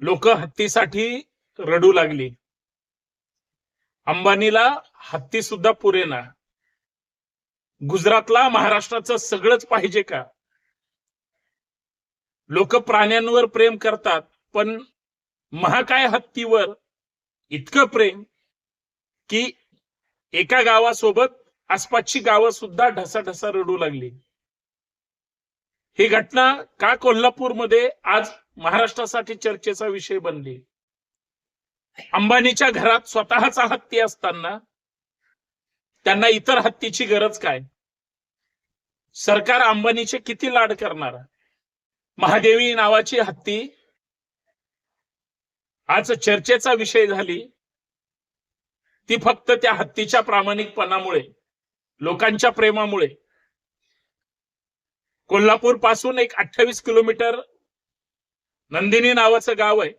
लोक हत्तीसाठी रडू लागली. अंबानीला हत्ती सुद्धा पुरेना गुजरातला महाराष्ट्राचं सगळंच पाहिजे का? लोक प्राण्यांवर प्रेम करतात पण महाकाय हत्तीवर इतकं प्रेम की एका गावासोबत आसपासची गावं सुद्धा ढसाढसा रडू लागली. ही घटना का कोल्हापूरमध्ये आज महाराष्ट्रासाठी चर्चेचा विषय बनली? अंबानीच्या घरात स्वतःचा हत्ती असताना त्यांना इतर हत्तीची गरज काय? सरकार अंबानीचे किती लाड करणार? महादेवी नावाची हत्ती? आज चर्चेचा विषय झाली. ती फक्त त्या हत्तीच्या प्रामाणिकपणामुळे लोकांच्या प्रेमामुळे कोल्हापूरपासून एक अठ्ठावीस किलोमीटर नंदिनी नावाचं गाव आहे.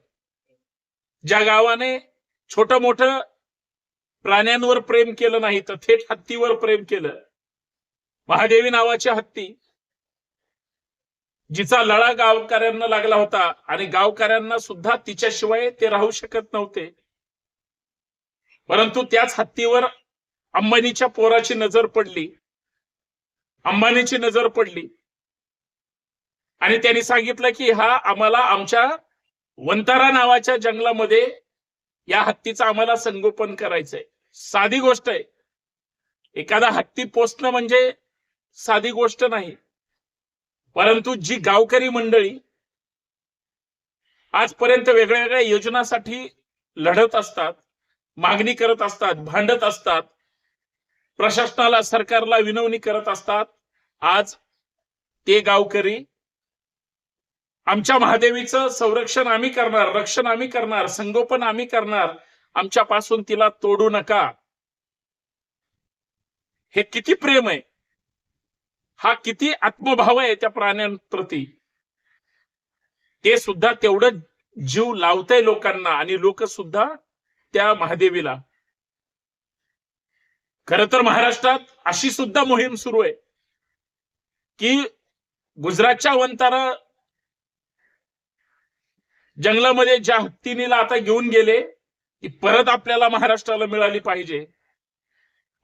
ज्या गावाने छोट मोठ प्राण्यांवर प्रेम केलं नाही तर थेट हत्तीवर प्रेम केलं. महादेवी नावाची हत्ती जिचा लळा गावकऱ्यांना लागला होता आणि गावकऱ्यांना सुद्धा तिच्याशिवाय ते राहू शकत नव्हते. परंतु त्याच हत्तीवर अंबानीच्या पोराची नजर पडली. अंबानीची नजर पडली. आणि त्यांनी सांगितलं की हा आम्हाला आमच्या वंतारा नावाच्या जंगलामध्ये या हत्तीचं आम्हाला संगोपन करायचंय. साधी गोष्ट आहे. एखादा हत्ती पोचणं म्हणजे साधी गोष्ट नाही. परंतु जी गावकरी मंडळी आजपर्यंत वेगळ्या वेगळ्या योजनासाठी लढत असतात मागणी करत असतात भांडत असतात प्रशासनाला सरकारला विनवणी करत असतात आज ते गावकरी आमच्या महादेवीचं संरक्षण आम्ही करणार रक्षण आम्ही करणार संगोपन आम्ही करणार. आमच्यापासून तिला तोडू नका. हे किती प्रेम आहे. हा किती आत्मभाव आहे त्या प्राण्यांप्रती. ते सुद्धा तेवढं जीव लावताय लोकांना आणि लोक सुद्धा त्या महादेवीला. खर तर महाराष्ट्रात अशी सुद्धा मोहीम सुरू आहे. की गुजरातच्या वंतारा जंगलामध्ये ज्या हत्तीनीला आता घेऊन गेले ती परत आपल्याला महाराष्ट्राला मिळाली पाहिजे.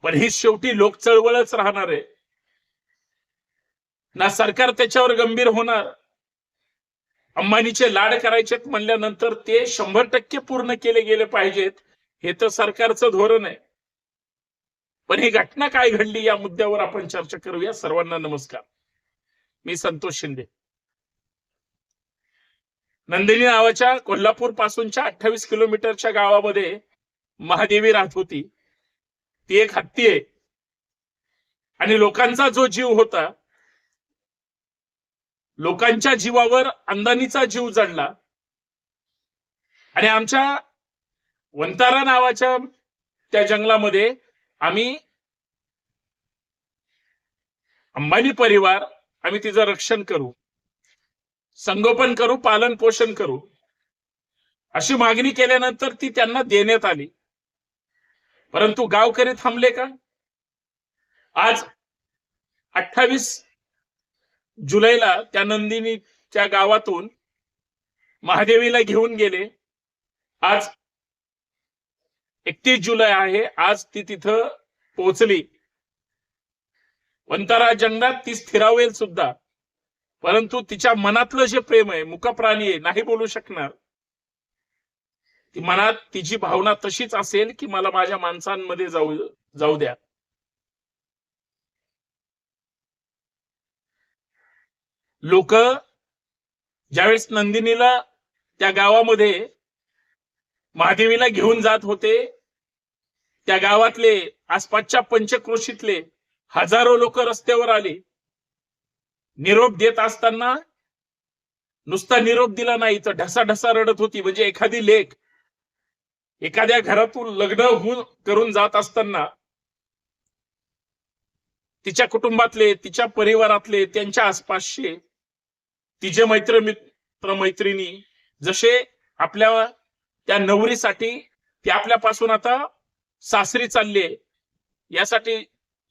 पण ही शेवटी लोक चळवळच राहणार आहे. ना सरकार त्याच्यावर गंभीर होणार. अंबानीचे लाड करायचेत म्हणल्यानंतर ते शंभर टक्के पूर्ण केले गेले पाहिजेत. हे तर सरकारचं धोरण आहे. पण ही घटना काय घडली या मुद्द्यावर आपण चर्चा करूया. सर्वांना नमस्कार. मी संतोष शिंदे. नंदिनी नावाच्या कोल्हापूर पासूनच्या अठ्ठावीस किलोमीटरच्या गावामध्ये महादेवी राहत होती. ती एक हत्ती आहे. आणि लोकांचा जो जीव होता लोकांच्या जीवावर अंदानीचा जीव जडला. आणि आमच्या वंतारा नावाच्या त्या जंगलामध्ये आम्ही अंबानी परिवार आम्ही तिचं रक्षण करू. संगोपन करू पालन पोषण करू. अशी मागणी केल्यानंतर ती त्यांना देण्यात आली. परंतु गावकरी थांबले का? आज अठ्ठावीस जुलैला त्या नंदिनीच्या गावातून महादेवीला घेऊन गेले. आज एकतीस जुलै आहे. आज ती तिथं पोहोचली. वंतारा जंगलात ती स्थिरावेल सुद्धा. परंतु तिच्या मनातलं जे प्रेम आहे मुकप्राणी आहे नाही बोलू शकणार. ती मनात तिची भावना तशीच असेल की मला माझ्या माणसांमध्ये जाऊ जाऊ द्या. लोक ज्यावेळेस नंदिनीला त्या गावामध्ये महादेवीला घेऊन जात होते त्या गावातले आसपासच्या पंचक्रोशीतले हजारो लोक रस्त्यावर आले. निरोप देत असताना नुसता निरोप दिला नाही तर ढसा ढसा रडत होती. म्हणजे एखादी लेख एखाद्या घरातून लग्न होऊन करून जात असताना तिच्या कुटुंबातले तिच्या परिवारातले त्यांच्या आसपासचे तिचे मैत्र मित्र मैत्रिणी जसे आपल्या त्या नवरीसाठी ते आपल्यापासून आता सासरी चालले यासाठी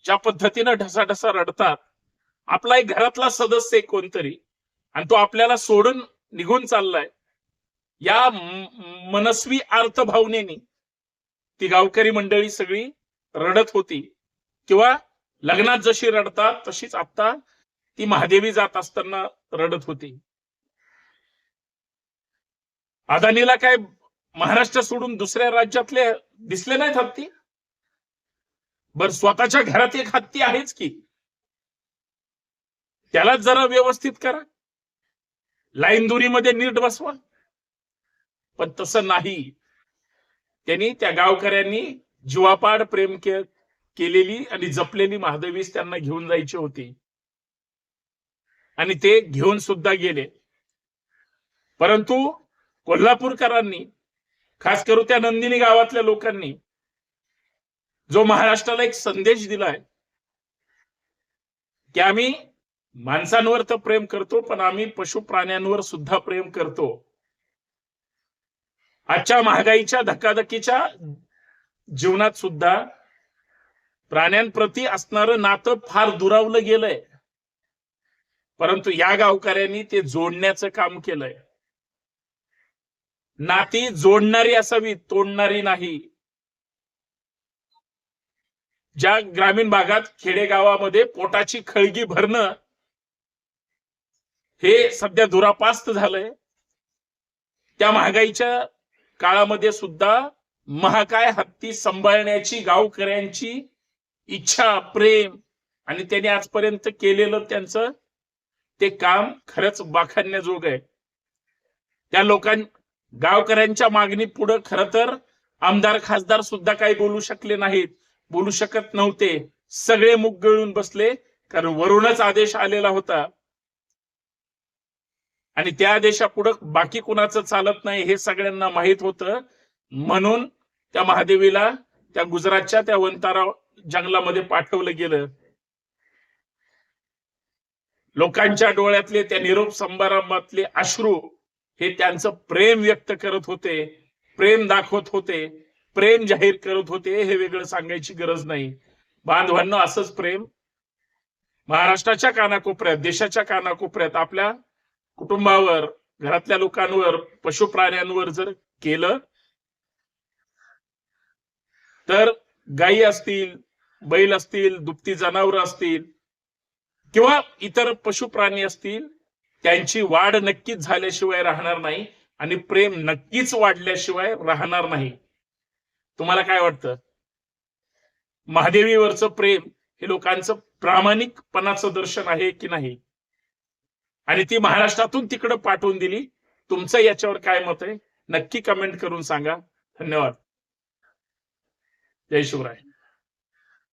ज्या पद्धतीनं ढसाढसा रडतात आपला एक घरातला सदस्य आहे कोणतरी आणि तो आपल्याला सोडून निघून चाललाय. या मनस्वी अर्थभावनेनी ती गावकरी मंडळी सगळी रडत होती. किंवा लग्नात जशी रडतात तशीच आता ती महादेवी जात असताना रडत होती. अदानीला काय महाराष्ट्र सोडून दुसऱ्या राज्यातले दिसले नाहीत हत्ती? बर स्वतःच्या घरात एक हत्ती आहेच की? त्यालाच जरा व्यवस्थित करा. लाईन दुरीमध्ये नीट बसवा. पण तसं नाही. त्यांनी त्या गावकऱ्यांनी जीवापाड प्रेम के- केलेली आणि जपलेली महादेवीस त्यांना घेऊन जायची होती. आणि ते घेऊन सुद्धा गेले. परंतु कोल्हापूरकरांनी खास करून त्या नंदिनी गावातल्या लोकांनी जो महाराष्ट्राला एक संदेश दिलाय की आम्ही माणसांवर तर प्रेम करतो पण आम्ही पशु प्राण्यांवर सुद्धा प्रेम करतो. आजच्या महागाईच्या धकाधकीच्या जीवनात सुद्धा प्राण्यांप्रती असणारं नातं फार दुरावलं गेलंय. परंतु या गावकऱ्यांनी ते जोडण्याचं काम केलंय. नाती जोडणारी असावी तोडणारी नाही. ज्या ग्रामीण भागात खेडेगावामध्ये पोटाची खळगी भरणं हे सध्या दुरापास्त झालंय. त्या महागाईच्या काळामध्ये सुद्धा महाकाय हत्ती सांभाळण्याची गावकऱ्यांची इच्छा प्रेम आणि त्यांनी आजपर्यंत केलेलं त्यांचं ते काम खरंच बाखाण्याजोग आहे. त्या लोकां गावकऱ्यांच्या मागणी पुढे खर तर आमदार खासदार सुद्धा काही बोलू शकले नाहीत. बोलू शकत नव्हते. सगळे मुग गळून बसले. कारण वरूनच आदेश आलेला होता. आणि त्या आदेशापुढे बाकी कुणाचं चालत नाही हे सगळ्यांना माहीत होतं. म्हणून त्या महादेवीला त्या गुजरातच्या त्या वंतारा जंगलामध्ये पाठवलं गेलं. लोकांच्या डोळ्यातले त्या निरोप समारंभातले अश्रू हे त्यांचं प्रेम व्यक्त करत होते प्रेम दाखवत होते प्रेम जाहीर करत होते हे वेगळं सांगायची गरज नाही. बांधवांना असंच प्रेम. महाराष्ट्राच्या कानाकोपऱ्यात देशाच्या कानाकोपऱ्यात आपल्या कुटुंबावर घरातल्या लोकांवर पशु प्राण्यांवर जर केलं तर गायी असतील बैल असतील दुभती जनावर असतील किंवा इतर पशु प्राणी असतील त्यांची वाढ नक्कीच झाल्याशिवाय राहणार नाही आणि प्रेम नक्कीच वाढल्याशिवाय राहणार नाही. तुम्हाला काय वाटतं? महादेवीवरचं प्रेम हे लोकांचं प्रामाणिकपणाचं दर्शन आहे की नाही? आणि ती महाराष्ट्रातून तिकडं पाठवून दिली. तुमचं याच्यावर काय मत आहे? नक्की कमेंट करून सांगा. धन्यवाद. जय शिवराय.